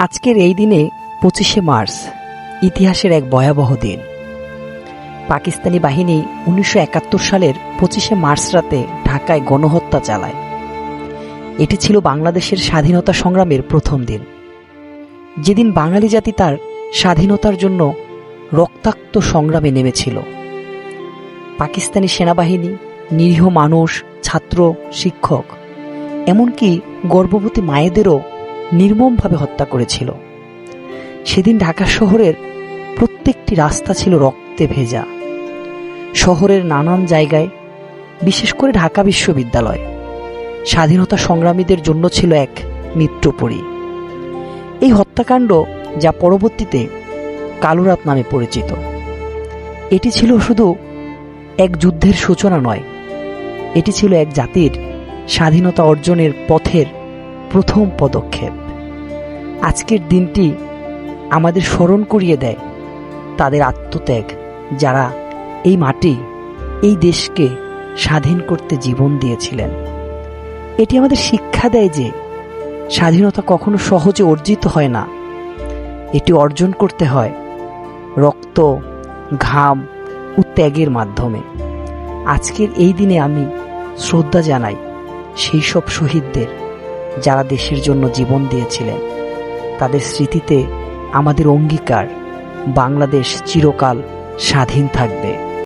আজকের এই দিনে পঁচিশে মার্চ, ইতিহাসের এক ভয়াবহ দিন। পাকিস্তানি বাহিনী উনিশশো একাত্তর সালের পঁচিশে মার্চ রাতে ঢাকায় গণহত্যা চালায়। এটি ছিল বাংলাদেশের স্বাধীনতা সংগ্রামের প্রথম দিন। যেদিন বাঙালি জাতি তার স্বাধীনতার জন্য রক্তাক্ত সংগ্রামে নেমেছিল। পাকিস্তানি সেনাবাহিনী, নিরীহ মানুষ, ছাত্র, শিক্ষক, এমনকি গর্ভবতী মায়েদেরও নির্মমভাবে হত্যা করেছিল। সেদিন ঢাকা শহরের প্রত্যেকটি রাস্তা ছিল রক্তে ভেজা। শহরের নানান জায়গায়, বিশেষ করে ঢাকা বিশ্ববিদ্যালয়, স্বাধীনতা সংগ্রামীদের জন্য ছিল এক মৃত্যুপরী এই হত্যাকাণ্ড যা পরবর্তীতে কালুরাত নামে পরিচিত। এটি ছিল শুধু এক যুদ্ধের সূচনা নয়, এটি ছিল এক জাতির স্বাধীনতা অর্জনের পথের প্রথম পদক্ষেপ। আজকের দিনটি আমাদের স্মরণ করিয়ে দেয় তাদের আত্মত্যাগ, যারা এই মাটি, এই দেশকে স্বাধীন করতে জীবন দিয়েছিলেন। এটি আমাদের শিক্ষা দেয় যে স্বাধীনতা কখনো সহজে অর্জিত হয় না। এটি অর্জন করতে হয় রক্ত, ঘাম ও ত্যাগের মাধ্যমে। আজকের এই দিনে আমি শ্রদ্ধা জানাই সেই সব শহীদদের যারা দেশের জন্য জীবন দিয়েছিলেন। তাদের স্মৃতিতে আমাদের অঙ্গীকার বাংলাদেশ চিরকাল স্বাধীন থাকবে।